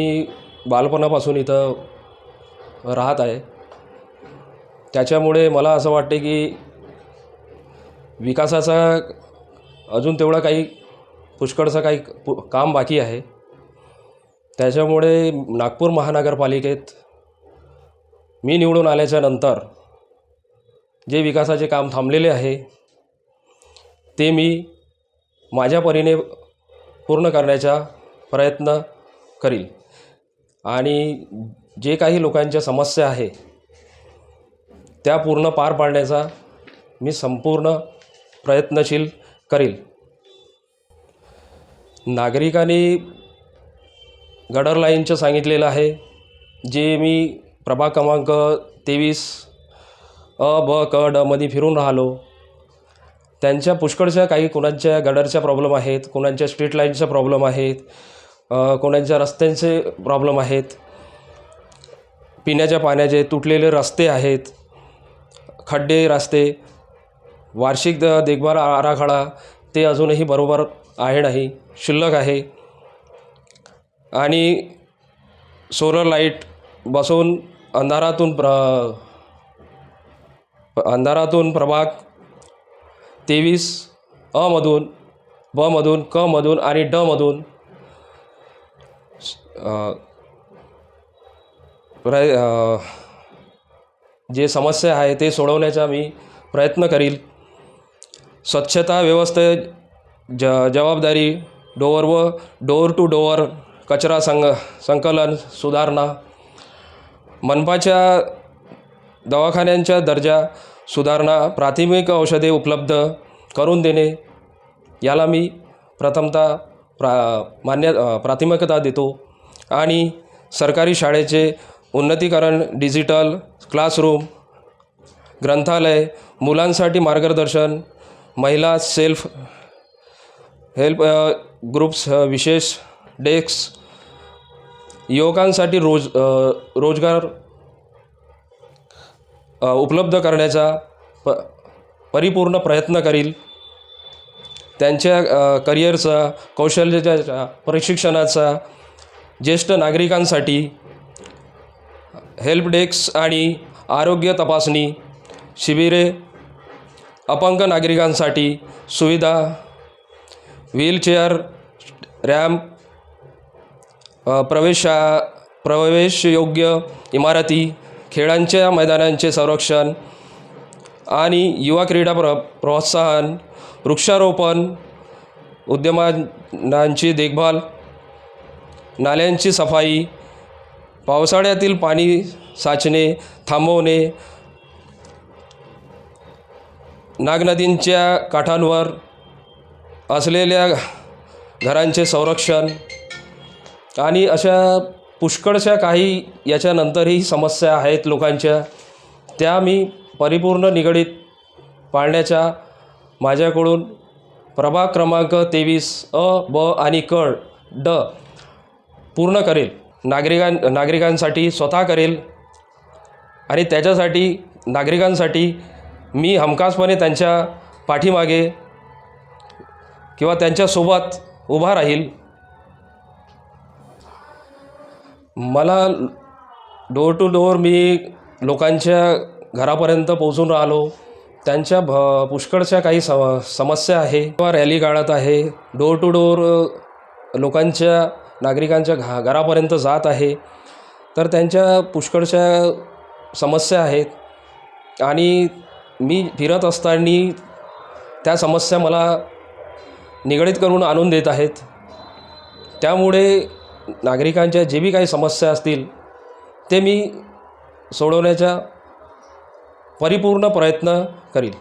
मी बालपणापासून इथं राहत आहे. त्याच्यामुळे मला असं वाटते की विकासाचा अजून तेवढा काही पुष्कळचं काही पु काम बाकी आहे. त्याच्यामुळे नागपूर महानगरपालिकेत मी निवडून आल्याच्यानंतर जे विकासाचे काम थांबलेले आहे ते मी माझ्या परीने पूर्ण करण्याचा प्रयत्न करील. आणि जे काही लोकांच्या समस्या आहे त्या पूर्ण पार पाडण्याचा मी संपूर्ण प्रयत्नशील करील. नागरिकांनी गडर लाईनचं सांगितलेलं आहे जे मी प्रभाग क्रमांक तेवीस अ ब क डमध्ये फिरून राहिलो. त्यांच्या पुष्कळच्या काही कुणाच्या गडरच्या प्रॉब्लेम आहेत कुणाच्या स्ट्रीट लाईनच्या प्रॉब्लेम आहेत कोणाच्या रस्त्यांचे प्रॉब्लेम आहेत पिण्याच्या पाण्याचे तुटलेले रस्ते आहेत खड्डे रस्ते वार्षिक द देखभाल आराखडा ते अजूनही बरोबर आहे नाही शिल्लक आहे. आणि सोलर लाइट बसवून अंधारातून प्र अंधारातून प्रभाग तेवीस अमधून बमधून कमधून आणि डमधून प्रय जे समस्या आहे ते सोडवण्याचा मी प्रयत्न करील. स्वच्छता व्यवस्थे ज जबाबदारी डोअर व डोअर टू डोअर कचरा संग संकलन सुधारणा मनपाच्या दवाखान्यांच्या दर्जा सुधारणा प्राथमिक औषधे उपलब्ध करून देणे याला मी प्रथमतः प्रा मान्य प्राथमिकता देतो. आणि सरकारी शाळेचे उन्नतीकरण डिजिटल क्लासरूम ग्रंथालय मुलांसाठी मार्गदर्शन महिला सेल्फ हेल्प ग्रुप्स विशेष डेस्क युवकांसाठी रोज रोजगार उपलब्ध करण्याचा प परिपूर्ण प्रयत्न करील. त्यांच्या करिअरचा कौशल्याच्या प्रशिक्षणाचा ज्येष्ठ नागरिकांसाठी हेल्प डेस्क आणि आरोग्य तपासणी शिबिरे अपंग नागरिकांसाठी सुविधा व्हीलचेअर रॅम्प प्रवेशा प्रवेशयोग्य इमारती खेळांच्या मैदानांचे संरक्षण आणि युवा क्रीडा प्र प्रोत्साहन वृक्षारोपण उद्यमांची देखभाल नाल्यांची सफाई पावसाळ्यातील पाणी साचणे थांबवणे नागनदींच्या काठांवर असलेल्या घरांचे संरक्षण आणि अशा पुष्कळशा काही याच्यानंतरही समस्या आहेत लोकांच्या त्या मी परिपूर्ण निगडीत पाळण्याच्या माझ्याकडून प्रभाग क्रमांक तेवीस अ ब आणि क ड पूर्ण करेल. नागरिकां नागरिकांसाठी स्वतः करेल. आणि त्याच्यासाठी नागरिकांसाठी मी हमखासपणे त्यांच्या पाठीमागे किंवा त्यांच्यासोबत उभा राहील. मला डोअर टू डोअर मी लोकांच्या घरापर्यंत पोहोचून राहिलो. त्यांच्या भ पुष्कळशा काही सम समस्या आहे. किंवा रॅली काढत आहे. डोअर टू डोअर लोकांच्या नागरिकांच्या घा घरापर्यंत जात आहे. तर त्यांच्या पुष्कळशा समस्या आहेत. आणि मी फिरत असताना त्या समस्या मला निगडीत करून आणून देत आहेत. त्यामुळे नागरिकांच्या जे बी काही समस्या असतील ते मी सोडवण्याचा परिपूर्ण प्रयत्न करील